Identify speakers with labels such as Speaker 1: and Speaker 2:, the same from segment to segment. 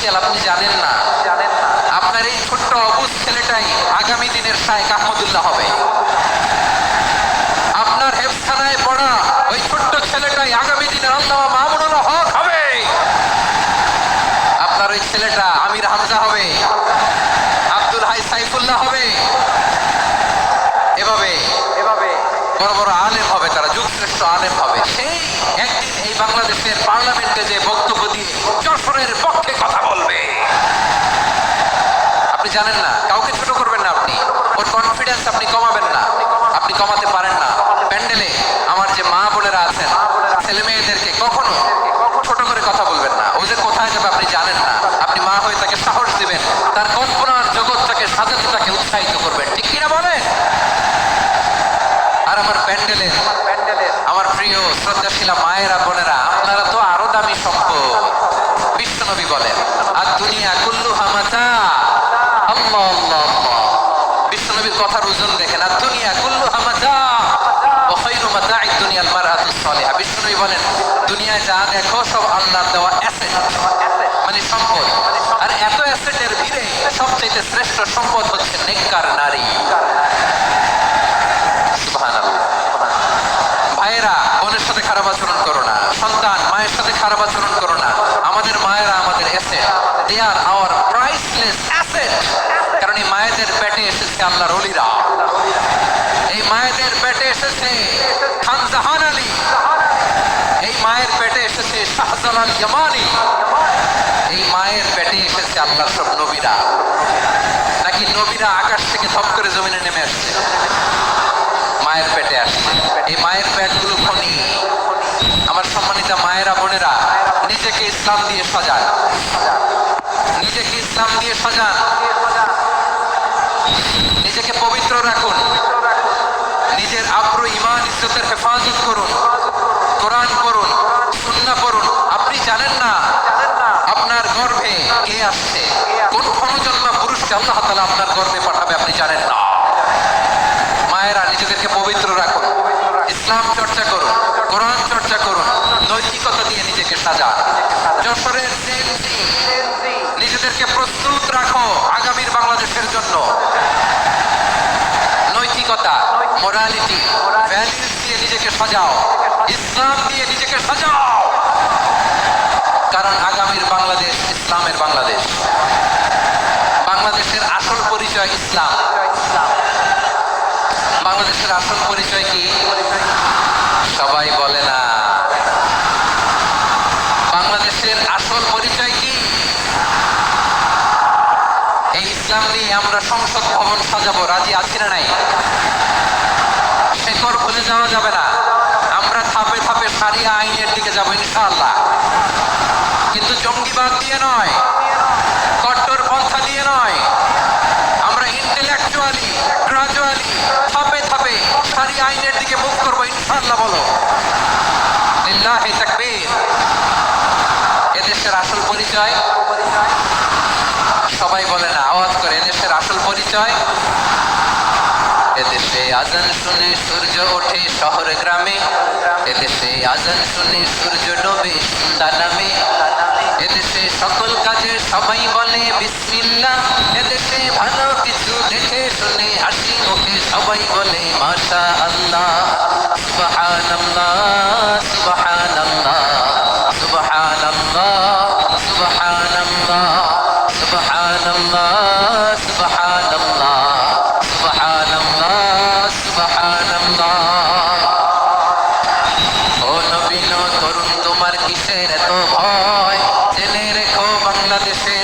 Speaker 1: Special আপনি জানেন না। জানেন না আপনার এই ছোট্ট অবুজ ছেলেটাই আগামী দিনের শায়েখ আহমদুল্লাহ হবে। আপনার হেফখানায় পড়া ওই ছোট্ট ছেলেটাই আগামী দিনের আল্লাহ মামুনুল হক হবে। আপনার ওই ছেলেটা আমির হামজা হবে, আব্দুল হাই সাইফুল্লাহ হবে। এভাবে এভাবে বড় বড় আলেম হবে, তারা যুগশ্রেষ্ঠ আলেম হবে। সেই একদিন এই বাংলাদেশের পার্লামেন্টে যে বক্তব্য যশোরের পক্ষে কথা বলবে। আপনি জানেন না, কাউকে ছোট করবেন না আপনি। ওর কনফিডেন্স আপনি কমাবেন না। আপনি কমাতে পারেন না। প্যান্ডেলে আমার যে মা বোনেরা আছেন, ছেলে মেয়েদেরকে কখনো ছোট করে কথা বলবেন না। ও যে কোথায় যাবে আপনি জানেন না। আপনি মা হয়ে তাকে সাহস দিবেন। তার কল্পনার জগৎটাকে সাজাতে, তাকে উৎসাহিত করবেন। ঠিক কিনা বলেন? আর আমার প্যান্ডেলের আমার প্রিয় শ্রদ্ধাশীলা মায়েরা বোনেরা বলেন আর দুনিয়া কুল্লু হামাতা আল্লাহ আল্লাহ। বিশ্বনবীর কথার ওজন দেখেন আর দুনিয়া কুল্লু হামাতা বিশ্বনবী বলেন, দুনিয়ায় যা দেখো, সব দেওয়া অ্যাসেট মানে সম্পদ। আর এত অ্যাসেটের ভিড়ে সবচেয়ে শ্রেষ্ঠ সম্পদ হচ্ছে নেককার নারী। ভাইয়েরা, বোনের সাথে খারাপ আচরণ করো না। সন্তান, মায়ের সাথে খারাপ আচরণ করো না। আমাদের মায়েরা আমাদের asset they are our priceless asset কারণ এই মায়েদের পেটে এসেছে আল্লাহর অলিরা এই মায়েদের পেটে এসেছে খান জাহান আলী এই মায়ের পেটে এসেছে শাহজালাল জামানি এই মায়ের পেটে এসেছে আল্লাহর সব নবীরা। নাকি নবীরা আকাশ থেকে ধপ করে জমিনে নেমে আসছে? মায়ের পেটে আসছে। এই মায়ের পেটগুলো খনি আমার সম্মানিত মায়েরা বোনেরা, নিজেকে ইসলাম দিয়ে সাজান। নিজেকে ইসলাম দিয়ে সাজান। নিজেকে পবিত্র রাখুন। নিজের আব্রু ইমান ইজ্জতের হেফাজত করুন। কোরআন পুরুষকে আল্লাহ তাআলা আপনার গর্ভে পাঠাবে, আপনি জানেন না। মায়েরা নিজেদেরকে পবিত্র রাখুন, ইসলাম চর্চা করুন, কোরআন চর্চা করুন, নৈতিকতা দিয়ে নিজেকে সাজান। যশোরের নিজেদেরকে প্রস্তুত রাখো আগামীর বাংলাদেশের জন্য। নৈতিকতা মোরালিটি ভ্যালিউস দিয়ে নিজেকে সাজাও, ইসলাম দিয়ে নিজেকে সাজাও। কারণ আগামীর বাংলাদেশ ইসলামের বাংলাদেশ। ইসলাম। বাংলাদেশের আসল পরিচয় কি? সবাই বলে না। বাংলাদেশের আসল পরিচয় কি? এই ইসলাম নিয়ে আমরা সংসদ ভবন সাজাবো। রাজি আছি না নাই? শেকর ভুলে যাওয়া যাবে না। আমরা ধাপে ধাপে সারিয়া আইনের দিকে যাব, ইনশাআল্লাহ। কিন্তু জঙ্গিবাদ দিয়ে নয়, কট্টর পন্থা দিয়ে নয় আমরা ইন্টেলেকচুয়ালি গ্রাজুয়ালি ধাপে ধাপে সারি আইনের দিকে মুখ করব ইনশাআল্লাহ বলো লিল্লাহি তাকবীর এদেশের আসল পরিচয় সবাই বলে না, আওয়াজ করে। এদেশের আসল পরিচয়? এদেশে আজান শুনে সূর্য ওঠে শহর গ্রামে। এদেশে আজান শুনে সূর্য ডোবে সন্ধ্যা নামে। এদেশে সকল কাজে সবাই বলে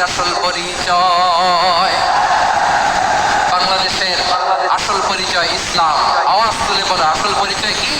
Speaker 1: বাংলাদেশের আসল পরিচয়। বাংলাদেশের আসল পরিচয় ইসলাম। আওয়াজ তুলে বলো আসল পরিচয় কি?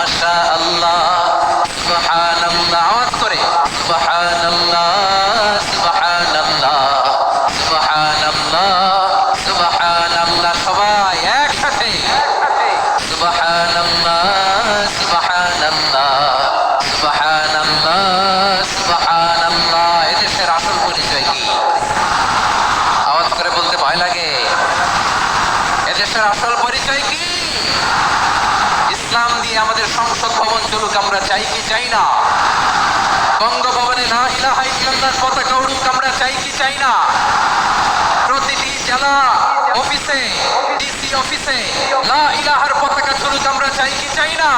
Speaker 1: এদেশের আসল পরিচয় কি? ইসলাম দিয়ে আমাদের সংসদ ভবন চলুক, আমরা চাই কি চাই না? বঙ্গভবনে না ইলাহা ইল্লাল্লাহর পতাকা উড়ুক, আমরা চাই কি চাই না? প্রতিটি জেলা, অফিসে, ডিসি অফিসে না ইলাহার পতাকা চলুক, আমরা চাই কি চাই না?